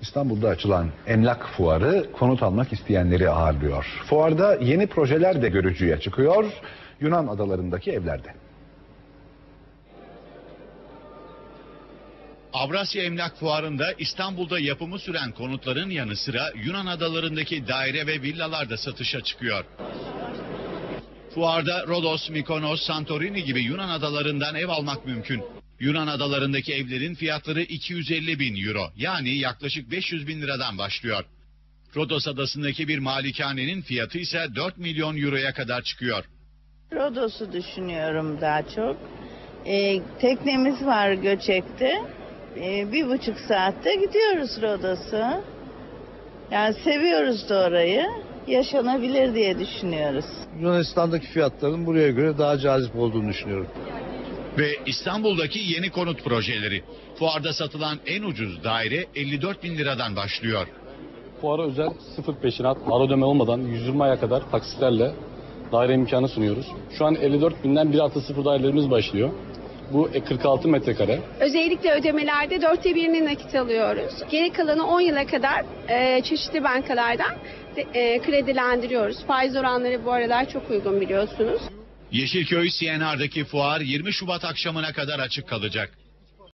İstanbul'da açılan emlak fuarı konut almak isteyenleri ağırlıyor. Fuarda yeni projeler de görücüye çıkıyor. Yunan adalarındaki evlerde. Avrasya Emlak Fuarı'nda İstanbul'da yapımı süren konutların yanı sıra Yunan adalarındaki daire ve villalar da satışa çıkıyor. Fuarda Rodos, Mikonos, Santorini gibi Yunan adalarından ev almak mümkün. Yunan adalarındaki evlerin fiyatları 250 bin euro yani yaklaşık 500 bin liradan başlıyor. Rodos adasındaki bir malikanenin fiyatı ise 4 milyon euroya kadar çıkıyor. Rodos'u düşünüyorum daha çok. Ee, teknemiz var Göçek'te. Ee, bir buçuk saatte gidiyoruz Rodos'a. Yani seviyoruz da orayı. Yaşanabilir diye düşünüyoruz. Yunanistan'daki fiyatların buraya göre daha cazip olduğunu düşünüyorum. Ve İstanbul'daki yeni konut projeleri. Fuarda satılan en ucuz daire 54 bin liradan başlıyor. Fuara özel sıfır peşinat, var ödeme olmadan 120 aya kadar taksitlerle daire imkanı sunuyoruz. Şu an 54 binden 1 artı 0 dairelerimiz başlıyor. Bu 46 metrekare. Özellikle ödemelerde dörtte birini nakit alıyoruz. Geri kalanı 10 yıla kadar e, çeşitli bankalardan de- e, kredilendiriyoruz. Faiz oranları bu aralar çok uygun biliyorsunuz. Yeşilköy CNR'daki fuar 20 Şubat akşamına kadar açık kalacak.